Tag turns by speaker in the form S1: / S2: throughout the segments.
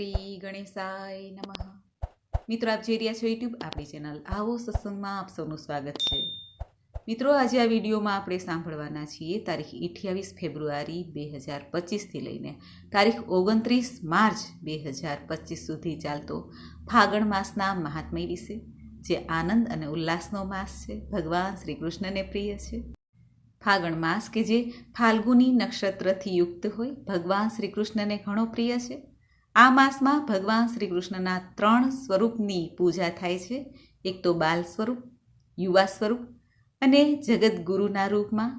S1: શ્રી ગણેશાય નમઃ. મિત્રો, આપ જોઈ રહ્યા છો યુટ્યુબ આપણી ચેનલ. આવો સત્સંગમાં આપ સૌનું સ્વાગત છે. મિત્રો, આજે આ વિડીયોમાં આપણે સાંભળવાના છીએ તારીખ અઠ્યાવીસ ફેબ્રુઆરી બે હજાર પચીસથી લઈને. તારીખ ઓગણત્રીસ માર્ચ બે હજાર પચીસ સુધી ચાલતો ફાગણ માસના મહાત્મય વિશે જે આનંદ અને ઉલ્લાસનો માસ છે. ભગવાન શ્રી કૃષ્ણને પ્રિય છે. ફાગણ માસ કે જે ફાલ્ગુની નક્ષત્રથી યુક્ત હોય, ભગવાન શ્રી કૃષ્ણને ઘણો પ્રિય છે. આ માસમાં ભગવાન શ્રી કૃષ્ણના ત્રણ સ્વરૂપની પૂજા થાય છે. એક તો બાલ સ્વરૂપ, યુવા સ્વરૂપ અને જગદગુરુના રૂપમાં.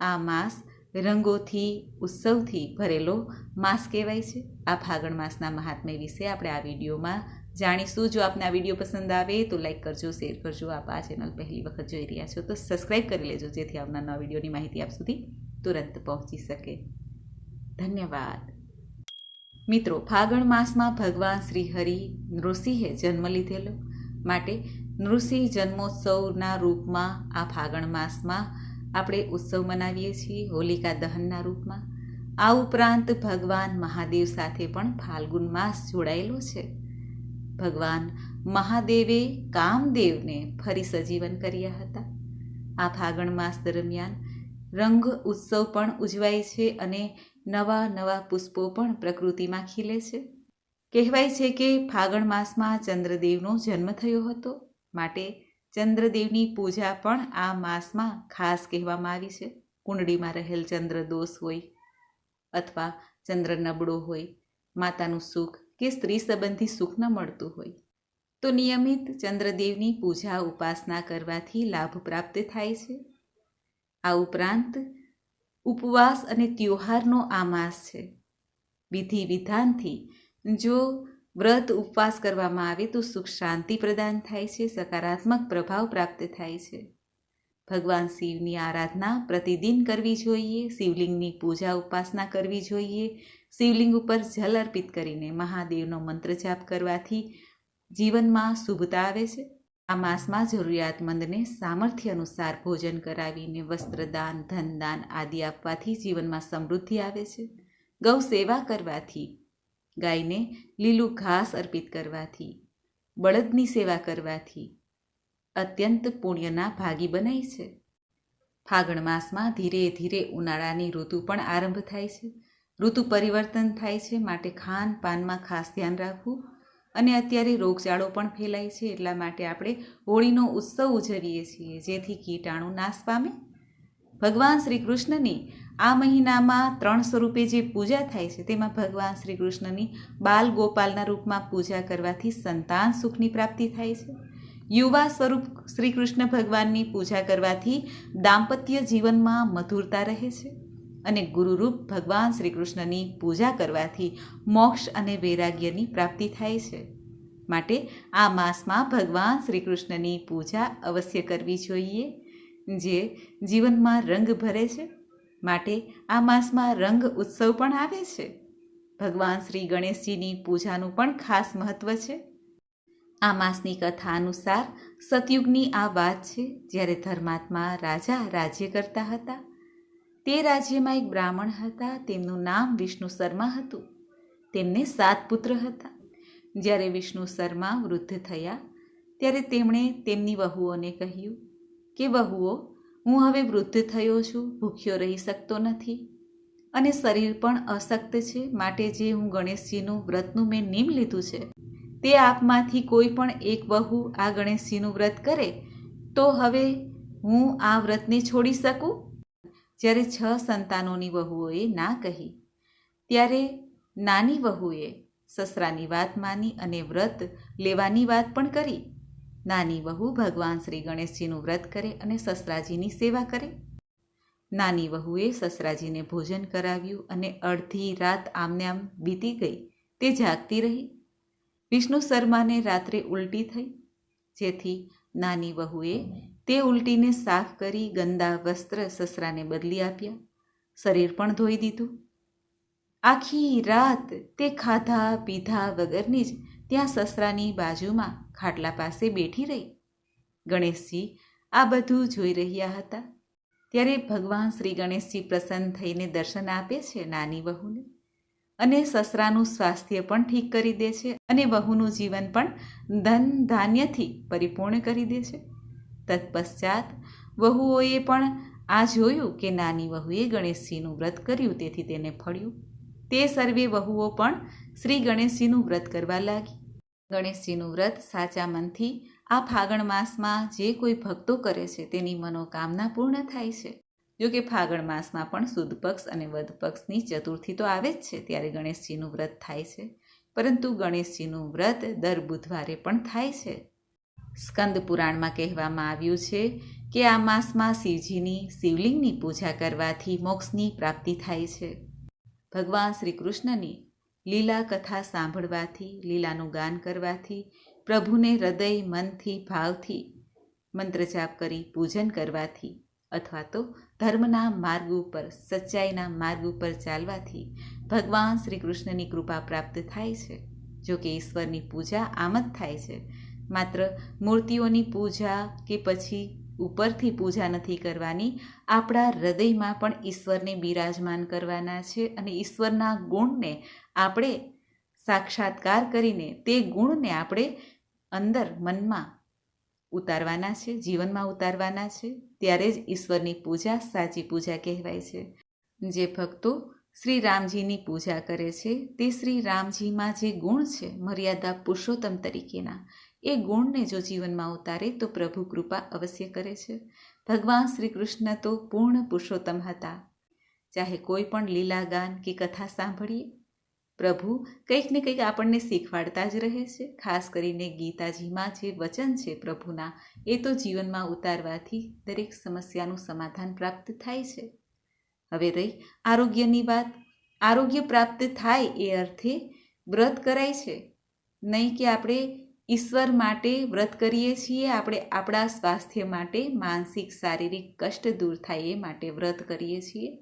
S1: આ માસ રંગોથી, ઉત્સવથી ભરેલો માસ કહેવાય છે. આ ફાગણ માસના મહાત્મ્ય વિશે આપણે આ વિડીયોમાં જાણીશું. જો આપને આ વીડિયો પસંદ આવે તો લાઈક કરજો, શેર કરજો. આપ આ ચેનલ પહેલી વખત જોઈ રહ્યા છો તો સબસ્ક્રાઈબ કરી લેજો, જેથી આવનાર નવા વિડીયોની માહિતી આપ સુધી તુરંત પહોંચી શકે. ધન્યવાદ. મિત્રો, ફાગણ માસમાં ભગવાન શ્રી હરિ નૃસિંહે જન્મ લીધેલો. માટે નૃસિંહ જન્મોત્સવના રૂપમાં આ ફાગણ માસમાં આપણે ઉત્સવ મનાવીએ છીએ, હોલિકા દહનના રૂપમાં. આ ઉપરાંત ભગવાન મહાદેવ સાથે પણ ફાલ્ગુન માસ જોડાયેલો છે. ભગવાન મહાદેવે કામદેવને ફરી સજીવન કર્યા હતા. આ ફાગણ માસ દરમિયાન રંગ ઉત્સવ પણ ઉજવાય છે અને નવા નવા પુષ્પો પણ પ્રકૃતિમાં ખીલે છે. કહેવાય છે કે ફાગણ માસમાં ચંદ્રદેવનો જન્મ થયો હતો. માટે ચંદ્રદેવની પૂજા પણ આ માસમાં ખાસ કહેવામાં આવી છે. કુંડળીમાં રહેલ ચંદ્ર દોષ હોય અથવા ચંદ્ર નબળો હોય, માતાનું સુખ કે સ્ત્રી સંબંધી સુખ ન મળતું હોય, તો નિયમિત ચંદ્રદેવની પૂજા ઉપાસના કરવાથી લાભ પ્રાપ્ત થાય છે. આ ઉપરાંત ઉપવાસ અને ત્યોહારનો આ માસ છે. વિધિ વિધાનથી જો વ્રત ઉપવાસ કરવામાં આવે તો સુખ શાંતિ પ્રદાન થાય છે, સકારાત્મક પ્રભાવ પ્રાપ્ત થાય છે. ભગવાન શિવની આરાધના પ્રતિદિન કરવી જોઈએ, શિવલિંગની પૂજા ઉપાસના કરવી જોઈએ, શિવલિંગ ઉપર જલ અર્પિત કરીને મહાદેવનો મંત્ર જાપ કરવાથી જીવનમાં શુભતા આવે છે. આ માસમાં જરૂરિયાતમંદને સામર્થ્ય અનુસાર ભોજન કરાવીને વસ્ત્રદાન, ધનદાન આદિ આપવાથી જીવનમાં સમૃદ્ધિ આવે છે. ગૌ સેવા કરવાથી, ગાયને લીલું ઘાસ અર્પિત કરવાથી, બળદની સેવા કરવાથી અત્યંત પુણ્યના ભાગી બનાય છે. ફાગણ માસમાં ધીરે ધીરે ઉનાળાની ઋતુ પણ આરંભ થાય છે. ઋતુ પરિવર્તન થાય છે, માટે ખાન પાનમાં ખાસ ધ્યાન રાખવું અને અત્યારે રોગચાળો પણ ફેલાય છે એટલા માટે આપણે હોળીનો ઉત્સવ ઉજવીએ છીએ. જેથી કીટાણુ નાશ પામે. ભગવાન શ્રી કૃષ્ણની આ મહિનામાં ત્રણ સ્વરૂપે જે પૂજા થાય છે, તેમાં ભગવાન શ્રી કૃષ્ણની બાલ ગોપાલના રૂપમાં પૂજા કરવાથી સંતાન સુખની પ્રાપ્તિ થાય છે. યુવા સ્વરૂપ શ્રી કૃષ્ણ ભગવાનની પૂજા કરવાથી દાંપત્ય જીવનમાં મધુરતા રહે છે. અને ગુરુરૂપ ભગવાન શ્રી કૃષ્ણની પૂજા કરવાથી મોક્ષ અને વૈરાગ્યની પ્રાપ્તિ થાય છે. માટે આ માસમાં ભગવાન શ્રી કૃષ્ણની પૂજા અવશ્ય કરવી જોઈએ, જે જીવનમાં રંગ ભરે છે. માટે આ માસમાં રંગ ઉત્સવ પણ આવે છે. ભગવાન શ્રી ગણેશજીની પૂજાનું પણ ખાસ મહત્ત્વ છે. આ માસની કથા અનુસાર સતયુગની આ વાત છે, જ્યારે ધર્માત્મા રાજા રાજ્ય કરતા હતા. તે રાજ્યમાં એક બ્રાહ્મણ હતા. તેમનું નામ વિષ્ણુ શર્મા હતું. તેમને સાત પુત્ર હતા. જ્યારે વિષ્ણુ શર્મા વૃદ્ધ થયા, ત્યારે તેમણે તેમની વહુઓને કહ્યું કે, વહુઓ, હું હવે વૃદ્ધ થયો છું, ભૂખ્યો રહી શકતો નથી અને શરીર પણ અશક્ત છે. માટે જે હું ગણેશજીનું વ્રતનું મેં નિમ લીધું છે, તે આપમાંથી કોઈ પણ એક વહુ આ ગણેશજીનું વ્રત કરે, તો હવે હું આ વ્રતને છોડી શકું? જ્યારે છ સંતાનોની વહુઓએ ના કહી, ત્યારે નાની વહુએ સસરાની વાત માની અને વ્રત લેવાની વાત પણ કરી. નાની વહુ ભગવાન શ્રી ગણેશજીનું વ્રત કરે અને સસરાજીની સેવા કરે. નાની વહુએ સસરાજીને ભોજન કરાવ્યું અને અડધી રાત આમને આમ બીતી ગઈ, તે જાગતી રહી. વિષ્ણુ શર્માને રાત્રે ઉલટી થઈ, જેથી નાની વહુએ તે ઉલટીને સાફ કરી ગંદા વસ્ત્ર સસરાને બદલી આપ્યા. શરીર પણ ધોઈ દીધું. આખી રાત તે ખાધા પીધા વગરની જ ત્યાં સસરાની બાજુમાં ખાટલા પાસે બેઠી રહી. ગણેશજી આ બધું જોઈ રહ્યા હતા. ત્યારે ભગવાન શ્રી ગણેશજી પ્રસન્ન થઈને દર્શન આપે છે નાની વહુને. અને સસરાનું સ્વાસ્થ્ય પણ ઠીક કરી દે છે અને વહુનું જીવન પણ ધન ધાન્યથી પરિપૂર્ણ કરી દે છે. તત્પશ્ચાત વહુઓએ પણ આ જોયું કે નાની વહુએ ગણેશજીનું વ્રત કર્યું, તેથી તેને ફળ્યું. તે સર્વે વહુઓ પણ શ્રી ગણેશજીનું વ્રત કરવા લાગી. ગણેશજીનું વ્રત સાચા મનથી આ ફાગણ માસમાં જે કોઈ ભક્તો કરે છે, તેની મનોકામના પૂર્ણ થાય છે. જો કે ફાગણ માસમાં પણ સુદ પક્ષ અને વધ પક્ષની ચતુર્થી તો આવે જ છે, ત્યારે ગણેશજીનું વ્રત થાય છે. પરંતુ ગણેશજીનું વ્રત દર બુધવારે પણ થાય છે. સ્કંદ પુરાણમાં કહેવામાં આવ્યું છે કે આ માસમાં શિવજીની શિવલિંગની પૂજા કરવાથી મોક્ષની પ્રાપ્તિ થાય છે. ભગવાન શ્રી કૃષ્ણની લીલા કથા સાંભળવાથી, લીલાનું ગાન કરવાથી, પ્રભુને હૃદય, મનથી, ભાવથી મંત્રજાપ કરી પૂજન કરવાથી અથવા તો ધર્મના માર્ગ ઉપર, સચ્ચાઈના માર્ગ ઉપર ચાલવાથી ભગવાન શ્રી કૃષ્ણની કૃપા પ્રાપ્ત થાય છે. જો કે ઈશ્વરની પૂજા આમ જ થાય છે માત્ર મૂર્તિઓની પૂજા કે પછી ઉપરથી પૂજા નથી કરવાની, આપણા હૃદયમાં પણ ઈશ્વરને બિરાજમાન કરવાના છે અને ઈશ્વરના ગુણને આપણે સાક્ષાત્કાર કરીને તે ગુણને આપણે અંદર મનમાં ઉતારવાના છે, જીવનમાં ઉતારવાના છે. ત્યારે જ ઈશ્વરની પૂજા સાચી પૂજા કહેવાય છે. જે ભક્તો શ્રી રામજીની પૂજા કરે છે, તે શ્રી રામજીમાં જે ગુણ છે, મર્યાદા પુરુષોત્તમ તરીકેના એ ગુણને જો જીવનમાં ઉતારે તો પ્રભુ કૃપા અવશ્ય કરે છે. ભગવાન શ્રી કૃષ્ણ તો પૂર્ણ પુરુષોત્તમ હતા. ચાહે કોઈ પણ લીલા ગાન કે કથા સાંભળીએ. પ્રભુ કંઈક ને કંઈક આપણને શીખવાડતા જ રહે છે. ખાસ કરીને ગીતાજીમાં જે વચન છે પ્રભુના, એ તો જીવનમાં ઉતારવાથી દરેક સમસ્યાનું સમાધાન પ્રાપ્ત થાય છે. હવે રહી આરોગ્યની વાત. આરોગ્ય પ્રાપ્ત થાય એ અર્થે વ્રત કરાય છે. નહીં કે આપણે ઈશ્વર માટે વ્રત કરીએ છીએ, આપણે આપણા સ્વાસ્થ્ય માટે, માનસિક, શારીરિક કષ્ટ દૂર થાય એ માટે વ્રત કરીએ છીએ.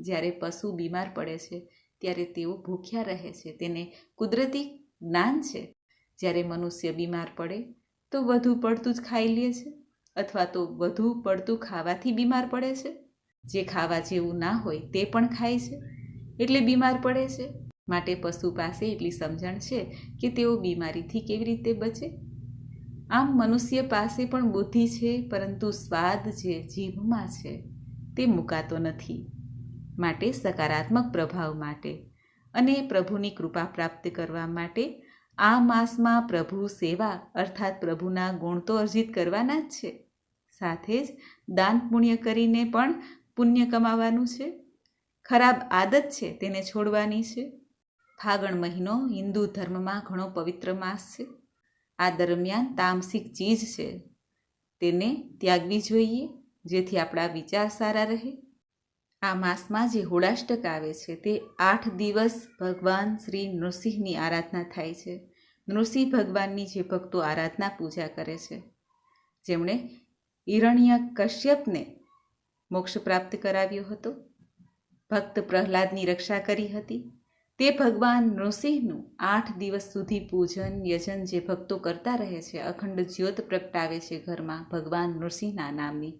S1: જ્યારે પશુ બીમાર પડે છે, ત્યારે તેઓ ભૂખ્યા રહે છે, તેને કુદરતી જ્ઞાન છે. જ્યારે મનુષ્ય બીમાર પડે, તો વધુ પડતું જ ખાઈ લે છે, અથવા તો વધુ પડતું ખાવાથી બીમાર પડે છે. જે ખાવા જેવું ના હોય, તે પણ ખાય છે. એટલે બીમાર પડે છે. માટે પશુ પાસે એટલી સમજણ છે કે તેઓ બીમારીથી કેવી રીતે બચે? આમ મનુષ્ય પાસે પણ બુદ્ધિ છે, પરંતુ સ્વાદ જે જીભમાં છે, તે મુકાતો નથી. માટે સકારાત્મક પ્રભાવ માટે અને પ્રભુની કૃપા પ્રાપ્ત કરવા માટે આ માસમાં પ્રભુ સેવા અર્થાત પ્રભુના ગુણ તો અર્જિત કરવાના જ છે. સાથે જ દાન પુણ્ય કરીને પણ પુણ્ય કમાવાનું છે. ખરાબ આદત છે તેને છોડવાની છે. ફાગણ મહિનો હિન્દુ ધર્મમાં ઘણો પવિત્ર માસ છે. આ દરમિયાન તામસિક ચીજ છે. તેને ત્યાગવી જોઈએ, જેથી આપણા વિચાર સારા રહે. આ માસમાં જે હોળાષ્ટક આવે છે, તે આઠ દિવસ ભગવાન શ્રી નૃસિંહની આરાધના થાય છે. નૃસિંહ ભગવાનની જે ભક્તો આરાધના પૂજા કરે છે. જેમણે હિરણ્ય કશ્યપને મોક્ષ પ્રાપ્ત કરાવ્યો હતો. ભક્ત પ્રહલાદની રક્ષા કરી હતી. તે ભગવાન નૃસિંહનું આઠ દિવસ સુધી પૂજન યજન જે ભક્તો કરતા રહે છે, અખંડ જ્યોત પ્રગટાવે છે ઘરમાં ભગવાન નૃસિંહના નામની.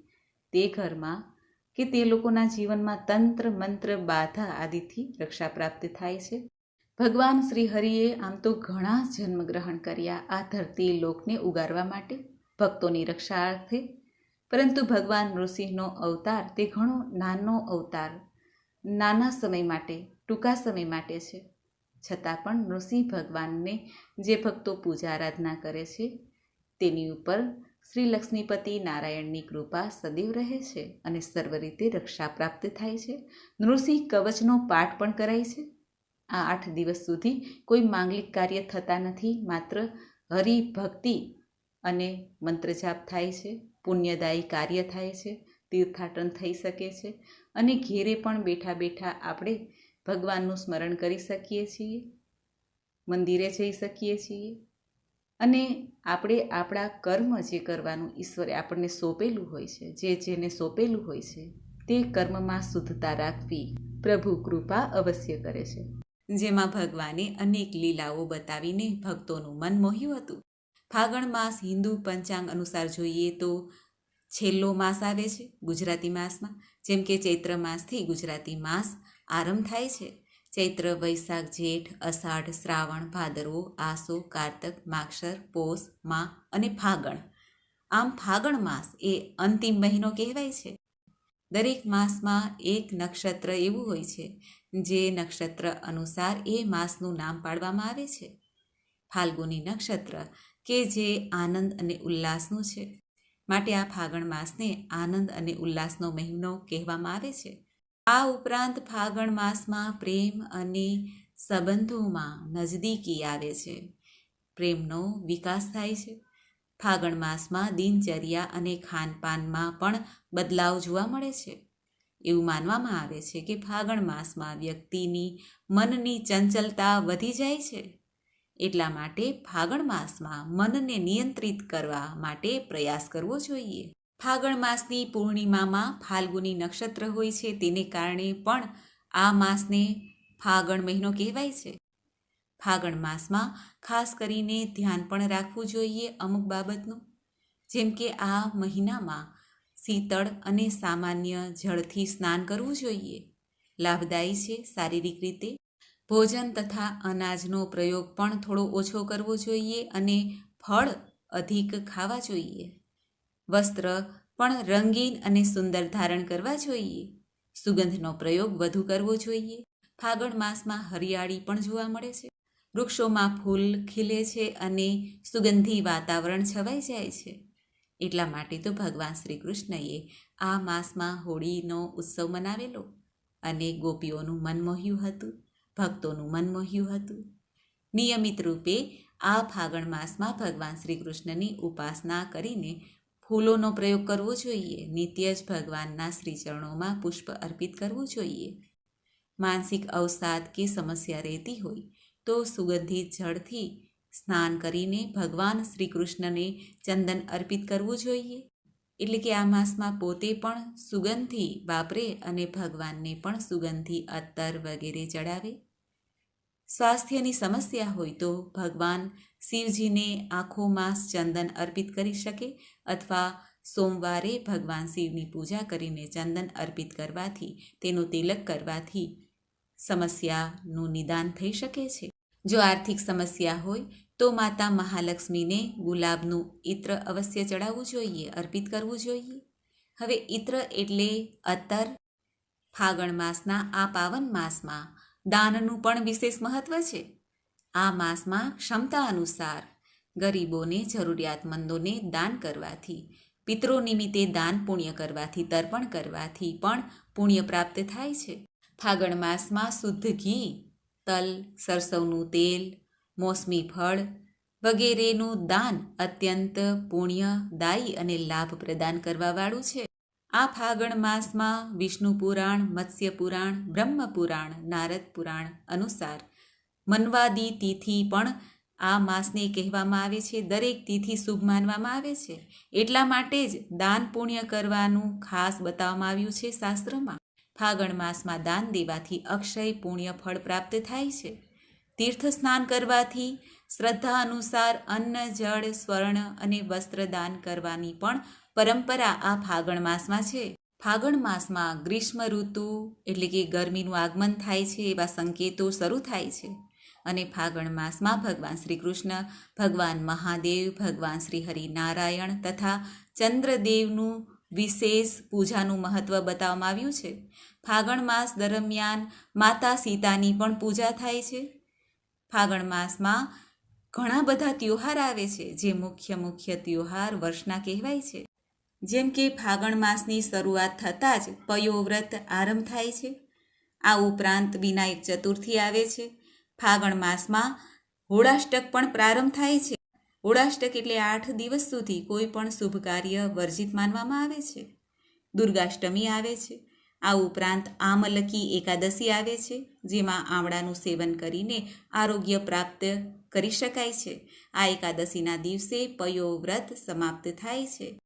S1: તે ઘરમાં કે તે લોકોના જીવનમાં તંત્ર, મંત્ર, બાધા આદિથી રક્ષા પ્રાપ્ત થાય છે. ભગવાન શ્રી હરિએ આમ તો ઘણા જન્મ ગ્રહણ કર્યા આ ધરતી લોકને ઉગારવા માટે, ભક્તોની રક્ષા અર્થે. પરંતુ ભગવાન નૃસિંહનો અવતાર તે ઘણો નાનો અવતાર નાના સમય માટે, ટૂંકા સમય માટે છે. છતાં પણ નૃસિંહ ભગવાનને જે ભક્તો પૂજા આરાધના કરે છે, તેની ઉપર શ્રી લક્ષ્મીપતિ નારાયણની કૃપા સદૈવ રહે છે અને સર્વ રીતે રક્ષા પ્રાપ્ત થાય છે. નૃસિંહ કવચનો પાઠ પણ કરાય છે. આ આઠ દિવસ સુધી કોઈ માંગલિક કાર્ય થતા નથી, માત્ર હરિભક્તિ અને મંત્રજાપ થાય છે. પુણ્યદાયી કાર્ય થાય છે. તીર્થાટન થઈ શકે છે. અને ઘેરે પણ બેઠા બેઠા આપણે ભગવાનનું સ્મરણ કરી શકીએ છીએ, મંદિરે જઈ શકીએ છીએ અને આપણે આપણા કર્મ જે કરવાનું ઈશ્વરે આપણને સોંપેલું હોય છે, જે જેને સોંપેલું હોય છે, તે કર્મમાં શુદ્ધતા રાખવી પ્રભુ કૃપા અવશ્ય કરે છે. જેમાં ભગવાને અનેક લીલાઓ બતાવીને ભક્તોનું મન મોહ્યું હતું. ફાગણ માસ હિન્દુ પંચાંગ અનુસાર જોઈએ તો છેલ્લો માસ આવે છે, ગુજરાતી માસમાં. જેમ કે ચૈત્ર માસથી ગુજરાતી માસ આરંભ થાય છે. ચૈત્ર, વૈશાખ, જેઠ, અષાઢ, શ્રાવણ, ભાદરવો, આસો, કારતક માક્ષર પોષ, મા અને ફાગણ. આમ ફાગણ માસ એ અંતિમ મહિનો કહેવાય છે. દરેક માસમાં એક નક્ષત્ર એવું હોય છે, જે નક્ષત્ર અનુસાર એ માસનું નામ પાડવામાં આવે છે. ફાલ્ગુની નક્ષત્ર, કે જે આનંદ અને ઉલ્લાસનું છે. માટે આ ફાગણ માસને આનંદ અને ઉલ્લાસનો મહિનો કહેવામાં આવે છે. આ ઉપરાંત ફાગણ માસમાં પ્રેમ અને સંબંધોમાં નજદીકી આવે છે. પ્રેમનો વિકાસ થાય છે. ફાગણ માસમાં દિનચર્યા અને ખાનપાનમાં પણ બદલાવ જોવા મળે છે. એવું માનવામાં આવે છે કે ફાગણ માસમાં વ્યક્તિની મનની ચંચલતા વધી જાય છે. એટલા માટે ફાગણ માસમાં મનને નિયંત્રિત કરવા માટે પ્રયાસ કરવો જોઈએ. ફાગણ માસની પૂર્ણિમામાં ફાલ્ગુની નક્ષત્ર હોય છે તેને કારણે પણ આ માસને ફાગણ મહિનો કહેવાય છે. ફાગણ માસમાં ખાસ કરીને ધ્યાન પણ રાખવું જોઈએ અમુક બાબતનું. જેમ કે આ મહિનામાં શીતળ અને સામાન્ય જળથી સ્નાન કરવું જોઈએ. લાભદાયી છે શારીરિક રીતે. ભોજન તથા અનાજનો પ્રયોગ પણ થોડો ઓછો કરવો જોઈએ અને ફળ અધિક ખાવા જોઈએ. વસ્ત્ર પણ રંગીન અને સુંદર ધારણ કરવા જોઈએ. સુગંધનો પ્રયોગ વધુ કરવો જોઈએ. ફાગણ માસમાં હરિયાળી પણ જોવા મળે છે. વૃક્ષોમાં ફૂલ ખીલે છે અને સુગંધી વાતાવરણ છવાઈ જાય છે. એટલા માટે તો ભગવાન શ્રી કૃષ્ણએ આ માસમાં હોળીનો ઉત્સવ મનાવેલો અને ગોપીઓનું મન મોહ્યું હતું. ભક્તોનું મન મોહ્યું હતું. નિયમિત રૂપે આ ફાગણ માસમાં ભગવાન શ્રી કૃષ્ણની ઉપાસના કરીને ફૂલોનો પ્રયોગ કરવો જોઈએ. નિત્ય જ ભગવાનના શ્રીચરણોમાં પુષ્પ અર્પિત કરવું જોઈએ. માનસિક અવસાદ કે સમસ્યા રહેતી હોય તો સુગંધિત જળથી સ્નાન કરીને ભગવાન શ્રી કૃષ્ણને ચંદન અર્પિત કરવું જોઈએ. એટલે કે આ માસમાં પોતે પણ સુગંધી વાપરે અને ભગવાનને પણ સુગંધી અત્તર વગેરે ચડાવે. સ્વાસ્થ્યની સમસ્યા હોય તો ભગવાન શિવજીને આખો માસ ચંદન અર્પિત કરી શકે અથવા સોમવારે ભગવાન શિવની પૂજા કરીને ચંદન અર્પિત કરવાથી, તેનું તિલક કરવાથી સમસ્યાનું નિદાન થઈ શકે છે. જો આર્થિક સમસ્યા હોય, તો માતા મહાલક્ષ્મીને ગુલાબનું ઇત્ર અવશ્ય ચડાવવું જોઈએ, અર્પિત કરવું જોઈએ. હવે ઇત્ર એટલે અત્તર ફાગણ માસના આ પાવન માસમાં દાનનું પણ વિશેષ મહત્વ છે. આ માસમાં ક્ષમતા અનુસાર ગરીબોને, જરૂરિયાતમંદોને દાન કરવાથી પિતરો નિમિત્તે દાન પુણ્ય કરવાથી, તર્પણ કરવાથી પણ પુણ્ય પ્રાપ્ત થાય છે. ફાગણ માસમાં શુદ્ધ ઘી, તલ, સરસવનું તેલ, મોસમી ફળ વગેરેનું દાન અત્યંત પુણ્યદાયી અને લાભ પ્રદાન કરવાવાળું છે. આ ફાગણ માસમાં વિષ્ણુ પુરાણ, મત્સ્ય પુરાણ, બ્રહ્મ પુરાણ, નારદ પુરાણ અનુસાર મનવાદી તિથિ પણ આ માસને કહેવામાં આવે છે. દરેક તિથિ શુભ માનવામાં આવે છે. એટલા માટે જ દાન પુણ્ય કરવાનું ખાસ બતાવવામાં આવ્યું છે શાસ્ત્રમાં. ફાગણ માસમાં દાન દેવાથી અક્ષય પુણ્ય ફળ પ્રાપ્ત થાય છે. તીર્થ સ્નાન કરવાથી શ્રદ્ધા અનુસાર અન્ન, જળ, સ્વર્ણ અને વસ્ત્ર દાન કરવાની પણ પરંપરા આ ફાગણ માસમાં છે. ફાગણ માસમાં ગ્રીષ્મ ઋતુ એટલે કે ગરમીનું આગમન થાય છે એવા સંકેતો શરૂ થાય છે. અને ફાગણ માસમાં ભગવાન શ્રી કૃષ્ણ ભગવાન મહાદેવ, ભગવાન શ્રી હરિનારાયણ તથા ચંદ્રદેવનું વિશેષ પૂજાનું મહત્ત્વ બતાવવામાં આવ્યું છે. ફાગણ માસ દરમિયાન માતા સીતાની પણ પૂજા થાય છે. ફાગણ માસમાં ઘણા બધા ત્યોહાર આવે છે, જે મુખ્ય મુખ્ય ત્યોહાર વર્ષના કહેવાય છે. જેમ કે ફાગણ માસની શરૂઆત થતાં જ પયો વ્રત આરંભ થાય છે. આ ઉપરાંત વિનાયક ચતુર્થી આવે છે. ફાગણ માસમાં હોળાષ્ટક પણ પ્રારંભ થાય છે. હોળાષ્ટક એટલે આઠ દિવસ સુધી કોઈ પણ શુભ કાર્ય વર્જિત માનવામાં આવે છે. દુર્ગાષ્ટમી આવે છે. આ ઉપરાંત આમલકી એકાદશી આવે છે, જેમાં આમળાનું સેવન કરીને આરોગ્ય પ્રાપ્ત કરી શકાય છે. આ એકાદશીના દિવસે પયો વ્રત સમાપ્ત થાય છે.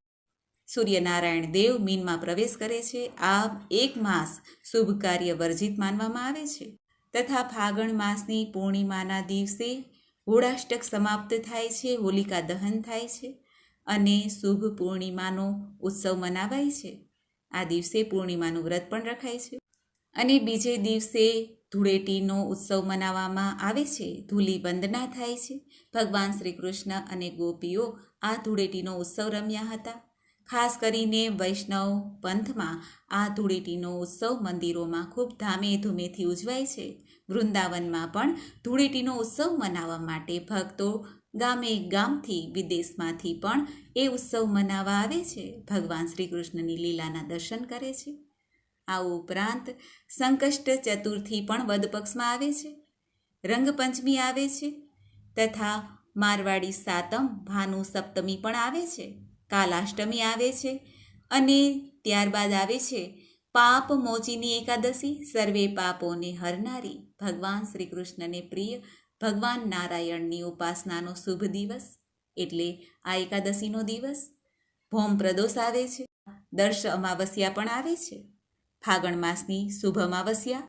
S1: સૂર્યનારાયણ દેવ મીનમાં પ્રવેશ કરે છે. આ એક માસ શુભ કાર્ય વર્જિત માનવામાં આવે છે. તથા ફાગણ માસની પૂર્ણિમાના દિવસે હોળાષ્ટક સમાપ્ત થાય છે, હોલિકા દહન થાય છે અને શુભ પૂર્ણિમાનો ઉત્સવ મનાવાય છે. આ દિવસે પૂર્ણિમાનું વ્રત પણ રખાય છે. અને બીજે દિવસે ધૂળેટીનો ઉત્સવ મનાવવામાં આવે છે. ધૂલી વંદના થાય છે. ભગવાન શ્રી કૃષ્ણ અને ગોપીઓ આ ધૂળેટીનો ઉત્સવ રમ્યા હતા. ખાસ કરીને વૈષ્ણવ પંથમાં આ ધૂળેટીનો ઉત્સવ મંદિરોમાં ખૂબ ધામે ધૂમેથી ઉજવાય છે. વૃંદાવનમાં પણ ધૂળેટીનો ઉત્સવ મનાવવા માટે ભક્તો ગામે ગામથી વિદેશમાંથી પણ એ ઉત્સવ મનાવવા આવે છે. ભગવાન શ્રી કૃષ્ણની લીલાના દર્શન કરે છે. આ ઉપરાંત સંકષ્ટ ચતુર્થી પણ વદપક્ષમાં આવે છે. રંગપંચમી આવે છે તથા મારવાડી સાતમ, ભાનુ સપ્તમી પણ આવે છે. કાલાષ્ટમી આવે છે અને ત્યારબાદ આવે છે પાપ મોચીની એકાદશી. સર્વે પાપોને હરનારી. ભગવાન શ્રી કૃષ્ણને પ્રિય. ભગવાન નારાયણની ઉપાસનાનો શુભ દિવસ. એટલે આ એકાદશીનો દિવસ. ભોમ પ્રદોષ આવે છે. દર્શ અમાવસ્યા પણ આવે છે. ફાગણ માસની શુભ અમાવસ્યા.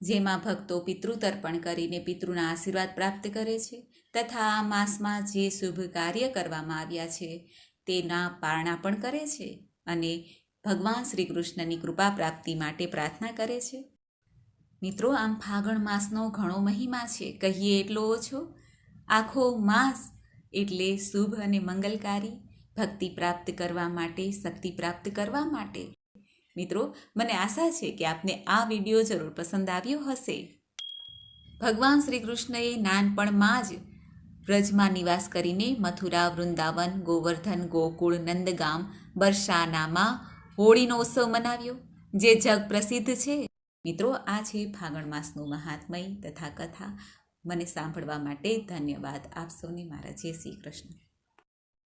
S1: જેમાં ભક્તો પિતૃતર્પણ કરીને પિતૃના આશીર્વાદ પ્રાપ્ત કરે છે. તથા આ માસમાં જે શુભ કાર્ય કરવામાં આવ્યા છે તેના પારણા પણ કરે છે અને ભગવાન શ્રી કૃષ્ણની કૃપા પ્રાપ્તિ માટે પ્રાર્થના કરે છે. મિત્રો, આમ ફાગણ માસનો ઘણો મહિમા છે. કહીએ એટલો ઓછો? આખો માસ એટલે શુભ અને મંગલકારી, ભક્તિ પ્રાપ્ત કરવા માટે, શક્તિ પ્રાપ્ત કરવા માટે. મિત્રો, મને આશા છે કે આપને આ વીડિયો જરૂર પસંદ આવ્યો હશે. ભગવાન શ્રી કૃષ્ણએ નાનપણમાં જ વ્રજમાં નિવાસ કરીને મથુરા, વૃંદાવન, ગોવર્ધન, ગોકુળ, નંદગામ, બરસાનામાં હોળીનો ઉત્સવ મનાવ્યો, જે જગ પ્રસિદ્ધ છે. મિત્રો, આ છે ફાગણ માસનું મહાત્મય તથા કથા મને સાંભળવા માટે ધન્યવાદ. આપ સૌને મારા જય શ્રી કૃષ્ણ.